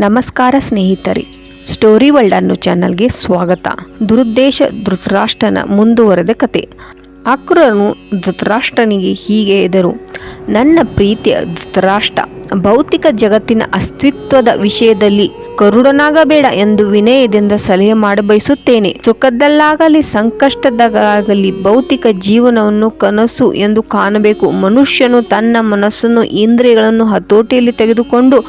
ನಮಸ್ಕಾರ ಸ್ನೇಹಿತರೆ story world ಅನ್ನೋ ಚಾನಲ್ಗೆ ಸ್ವಾಗತ. ದುರುದ್ದೇಶ ಧೃತರಾಷ್ಟ್ರನ ಮುಂದುವರೆದ ಕತೆ. ಅಕ್ರನು ಧೃತರಾಷ್ಟ್ರನಿಗೆ ಹೀಗೆ ಎದರು ನನ್ನ ಪ್ರೀತಿಯ ಧೃತರಾಷ್ಟ್ರ, ಭೌತಿಕ ಜಗತ್ತಿನ ಅಸ್ತಿತ್ವದ ವಿಷಯದಲ್ಲಿ ಕರುಡನಾಗಬೇಡ ಎಂದು ವಿನಯದಿಂದ ಸಲಹೆ ಮಾಡಬಯಸುತ್ತೇನೆ. ಸುಖದಲ್ಲಾಗಲಿ ಸಂಕಷ್ಟದಾಗಲಿ ಭೌತಿಕ ಜೀವನವನ್ನು ಕನಸು ಎಂದು ಕಾಣಬೇಕು. ಮನುಷ್ಯನು ತನ್ನ ಮನಸ್ಸನ್ನು ಇಂದ್ರಿಯಗಳನ್ನು ಹತೋಟಿಯಲ್ಲಿ ತೆಗೆದುಕೊಂಡು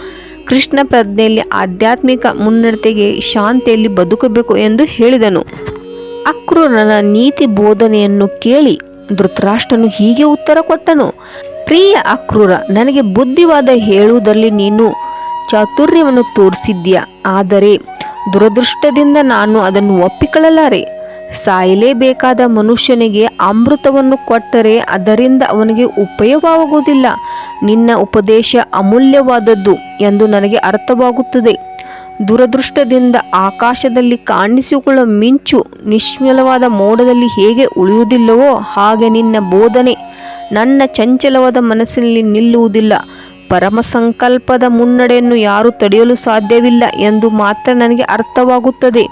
ಕೃಷ್ಣ ಪ್ರಜ್ಞೆಯಲ್ಲಿ ಆಧ್ಯಾತ್ಮಿಕ ಮುನ್ನಡೆತೆಗೆ ಶಾಂತಿಯಲ್ಲಿ ಬದುಕಬೇಕು ಎಂದು ಹೇಳಿದನು. ಅಕ್ರೂರನ ನೀತಿ ಬೋಧನೆಯನ್ನು ಕೇಳಿ ಧೃತರಾಷ್ಟ್ರನು ಹೀಗೆ ಉತ್ತರ ಕೊಟ್ಟನು. ಪ್ರಿಯ ಅಕ್ರೂರ, ನನಗೆ ಬುದ್ಧಿವಾದ ಹೇಳುವುದರಲ್ಲಿ ನೀನು ಚಾತುರ್ಯವನ್ನು ತೋರಿಸಿದ್ಯಾ ಆದರೆ ದುರದೃಷ್ಟದಿಂದ ನಾನು ಅದನ್ನು ಒಪ್ಪಿಕೊಳ್ಳಲಾರೆ. ಸಾಯಲೇಬೇಕಾದ ಮನುಷ್ಯನಿಗೆ ಅಮೃತವನ್ನು ಕೊಟ್ಟರೆ ಅದರಿಂದ ಅವನಿಗೆ ಉಪಯೋಗವಾಗುವುದಿಲ್ಲ. ನಿನ್ನ ಉಪದೇಶ ಅಮೂಲ್ಯವಾದದ್ದು ಎಂದು ನನಗೆ ಅರ್ಥವಾಗುತ್ತದೆ. ದುರದೃಷ್ಟದಿಂದ ಆಕಾಶದಲ್ಲಿ ಕಾಣಿಸಿಕೊಳ್ಳುವ ಮಿಂಚು ನಿಶ್ಚಲವಾದ ಮೋಡದಲ್ಲಿ ಹೇಗೆ ಉಳಿಯುವುದಿಲ್ಲವೋ ಹಾಗೆ ನಿನ್ನ ಬೋಧನೆ ನನ್ನ ಚಂಚಲವಾದ ಮನಸ್ಸಿನಲ್ಲಿ ನಿಲ್ಲುವುದಿಲ್ಲ. ಪರಮ ಸಂಕಲ್ಪದ ಮುನ್ನಡೆಯನ್ನು ಯಾರೂ ತಡೆಯಲು ಸಾಧ್ಯವಿಲ್ಲ ಎಂದು ಮಾತ್ರ ನನಗೆ ಅರ್ಥವಾಗುತ್ತದೆ.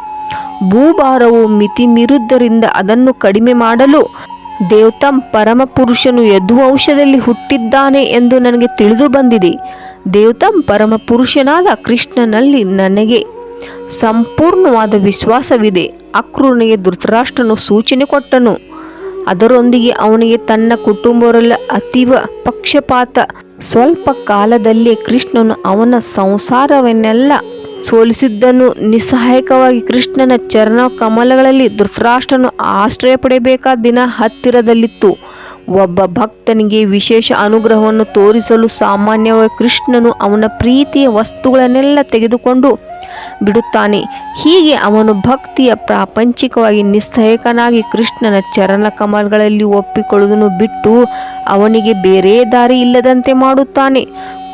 ಭೂಭಾರವು ಮಿತಿ ಮೀರುದ್ದರಿಂದ ಅದನ್ನು ಕಡಿಮೆ ಮಾಡಲು ದೇವತಂ ಪರಮ ಪುರುಷನು ಯದುವಂಶದಲ್ಲಿ ಹುಟ್ಟಿದ್ದಾನೆ ಎಂದು ನನಗೆ ತಿಳಿದು ಬಂದಿದೆ. ದೇವತಂ ಪರಮ ಪುರುಷನಾದ ಕೃಷ್ಣನಲ್ಲಿ ನನಗೆ ಸಂಪೂರ್ಣವಾದ ವಿಶ್ವಾಸವಿದೆ. ಅಕ್ರೂರನಿಗೆ ಧೃತರಾಷ್ಟ್ರನು ಸೂಚನೆ ಕೊಟ್ಟನು. ಅದರೊಂದಿಗೆ ಅವನಿಗೆ ತನ್ನ ಕುಟುಂಬರೆಲ್ಲ ಅತೀವ ಪಕ್ಷಪಾತ. ಸ್ವಲ್ಪ ಕಾಲದಲ್ಲೇ ಕೃಷ್ಣನು ಅವನ ಸಂಸಾರವನ್ನೆಲ್ಲ ಸೋಲಿಸಿದ್ದನ್ನು ನಿಸ್ಸಹಾಯಕವಾಗಿ ಕೃಷ್ಣನ ಚರಣ ಕಮಲಗಳಲ್ಲಿ ಧೃತರಾಷ್ಟ್ರನು ಆಶ್ರಯ ಪಡೆಯಬೇಕಾದ ದಿನ ಹತ್ತಿರದಲ್ಲಿತ್ತು. ಒಬ್ಬ ಭಕ್ತನಿಗೆ ವಿಶೇಷ ಅನುಗ್ರಹವನ್ನು ತೋರಿಸಲು ಸಾಮಾನ್ಯವಾಗಿ ಕೃಷ್ಣನು ಅವನ ಪ್ರೀತಿಯ ವಸ್ತುಗಳನ್ನೆಲ್ಲ ತೆಗೆದುಕೊಂಡು ಬಿಡುತ್ತಾನೆ. ಹೀಗೆ ಅವನು ಭಕ್ತಿಯ ಪ್ರಾಪಂಚಿಕವಾಗಿ ನಿಸ್ಸಹಾಯಕನಾಗಿ ಕೃಷ್ಣನ ಚರಣ ಕಮಲಗಳಲ್ಲಿ ಒಪ್ಪಿಕೊಳ್ಳುವುದನ್ನು ಬಿಟ್ಟು ಅವನಿಗೆ ಬೇರೆ ದಾರಿ ಇಲ್ಲದಂತೆ ಮಾಡುತ್ತಾನೆ.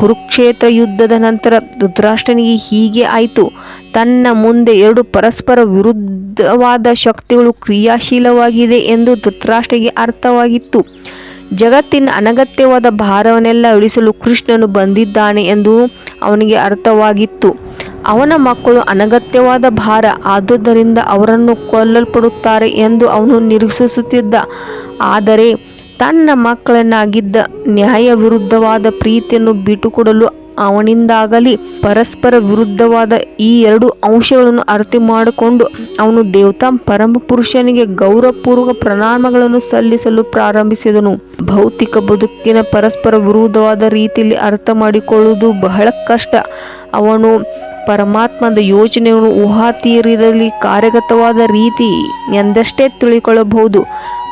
ಕುರುಕ್ಷೇತ್ರ ಯುದ್ಧದ ನಂತರ ಧೃತರಾಷ್ಟ್ರನಿಗೆ ಹೀಗೆ ಆಯಿತು. ತನ್ನ ಮುಂದೆ ಎರಡು ಪರಸ್ಪರ ವಿರುದ್ಧವಾದ ಶಕ್ತಿಗಳು ಕ್ರಿಯಾಶೀಲವಾಗಿದೆ ಎಂದು ಧೃತರಾಷ್ಟ್ರಿಗೆ ಅರ್ಥವಾಗಿತ್ತು. ಜಗತ್ತಿನ ಅನಗತ್ಯವಾದ ಭಾರವನ್ನೆಲ್ಲ ಇಳಿಸಲು ಕೃಷ್ಣನು ಬಂದಿದ್ದಾನೆ ಎಂದು ಅವನಿಗೆ ಅರ್ಥವಾಗಿತ್ತು. ಅವನ ಮಕ್ಕಳು ಅನಗತ್ಯವಾದ ಭಾರ, ಆದುದರಿಂದ ಅವರನ್ನು ಕೊಲ್ಲಲ್ಪಡುತ್ತಾರೆ ಎಂದು ಅವನು ನಿರೀಕ್ಷಿಸುತ್ತಿದ್ದ. ಆದರೆ ತನ್ನ ಮಕ್ಕಳನ್ನಾಗಿದ್ದ ನ್ಯಾಯ ವಿರುದ್ಧವಾದ ಪ್ರೀತಿಯನ್ನು ಬಿಟ್ಟುಕೊಡಲು ಅವನಿಂದಾಗಲಿ ಪರಸ್ಪರ ವಿರುದ್ಧವಾದ ಈ ಎರಡು ಅಂಶಗಳನ್ನು ಅರ್ಥ ಮಾಡಿಕೊಂಡು ಅವನು ದೇವತಾ ಪರಮ ಪುರುಷನಿಗೆ ಗೌರವಪೂರ್ವಕ ಪ್ರಣಾಮಗಳನ್ನು ಸಲ್ಲಿಸಲು ಪ್ರಾರಂಭಿಸಿದನು. ಭೌತಿಕ ಬದುಕಿನ ಪರಸ್ಪರ ವಿರುದ್ಧವಾದ ರೀತಿಯಲ್ಲಿ ಅರ್ಥ ಮಾಡಿಕೊಳ್ಳುವುದು ಬಹಳ ಕಷ್ಟ. ಅವನು ಪರಮಾತ್ಮದ ಯೋಚನೆಯನ್ನು ಊಹಾತೀರಿದಲ್ಲಿ ಕಾರ್ಯಗತವಾದ ರೀತಿ ಎಂದಷ್ಟೇ ತಿಳಿಕೊಳ್ಳಬಹುದು.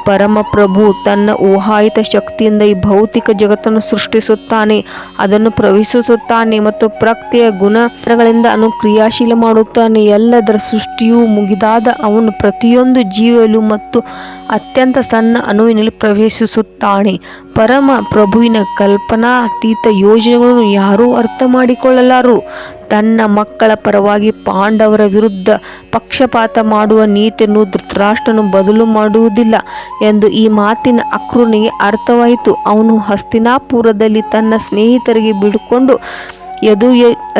ಪರಮಪ್ರಭು ತನ್ನ ಊಹಾಯಿತ ಶಕ್ತಿಯಿಂದ ಈ ಭೌತಿಕ ಜಗತ್ತನ್ನು ಸೃಷ್ಟಿಸುತ್ತಾನೆ, ಅದನ್ನು ಪ್ರವೇಶಿಸುತ್ತಾನೆ ಮತ್ತು ಪ್ರಕ್ತಿಯ ಗುಣಗಳಿಂದ ಅನು ಕ್ರಿಯಾಶೀಲ ಮಾಡುತ್ತಾನೆ. ಎಲ್ಲದರ ಸೃಷ್ಟಿಯು ಮುಗಿದಾದ ಅವನು ಪ್ರತಿಯೊಂದು ಜೀವಲು ಮತ್ತು ಅತ್ಯಂತ ಸಣ್ಣ ಅಣುವಿನಲ್ಲಿ ಪ್ರವೇಶಿಸುತ್ತಾನೆ. ಪರಮ ಪ್ರಭುವಿನ ಕಲ್ಪನಾತೀತ ಯೋಜನೆಗಳನ್ನು ಯಾರೂ ಅರ್ಥ ಮಾಡಿಕೊಳ್ಳಲಾರು ತನ್ನ ಮಕ್ಕಳ ಪರವಾಗಿ ಪಾಂಡವರ ವಿರುದ್ಧ ಪಕ್ಷಪಾತ ಮಾಡುವ ನೀತಿಯನ್ನು ಧೃತರಾಷ್ಟ್ರನು ಬದಲು ಮಾಡುವುದಿಲ್ಲ ಎಂದು ಈ ಮಾತಿನ ಅಕ್ರೂನಿಗೆ ಅರ್ಥವಾಯಿತು. ಅವನು ಹಸ್ತಿನಾಪುರದಲ್ಲಿ ತನ್ನ ಸ್ನೇಹಿತರಿಗೆ ಬಿಡುಕೊಂಡು ಯದು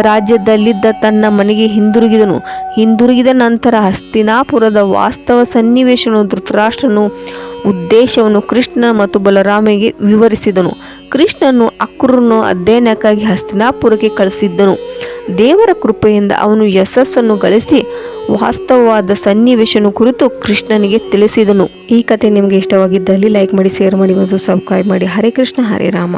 ರಾಜ್ಯದಲ್ಲಿದ್ದ ತನ್ನ ಮನೆಗೆ ಹಿಂದಿರುಗಿದನು. ಹಿಂದಿರುಗಿದ ನಂತರ ಹಸ್ತಿನಾಪುರದ ವಾಸ್ತವ ಸನ್ನಿವೇಶನು ಧೃತರಾಷ್ಟ್ರನು ಉದ್ದೇಶವನ್ನು ಕೃಷ್ಣ ಮತ್ತು ಬಲರಾಮಿಗೆ ವಿವರಿಸಿದನು. ಕೃಷ್ಣನು ಅಕ್ರೂರನ್ನು ಅಧ್ಯಯನಕ್ಕಾಗಿ ಹಸ್ತಿನಾಪುರಕ್ಕೆ ಕಳಿಸಿದ್ದನು. ದೇವರ ಕೃಪೆಯಿಂದ ಅವನು ಯಶಸ್ಸನ್ನು ಗಳಿಸಿ ವಾಸ್ತವವಾದ ಸನ್ನಿವೇಶನ ಕುರಿತು ಕೃಷ್ಣನಿಗೆ ತಿಳಿಸಿದನು. ಈ ಕತೆ ನಿಮಗೆ ಇಷ್ಟವಾಗಿದ್ದಲ್ಲಿ ಲೈಕ್ ಮಾಡಿ ಶೇರ್ ಮಾಡಿ ಮತ್ತು ಸಬ್ಸ್ಕ್ರೈಬ್ ಮಾಡಿ. ಹರೇ ಕೃಷ್ಣ, ಹರೇ ರಾಮ.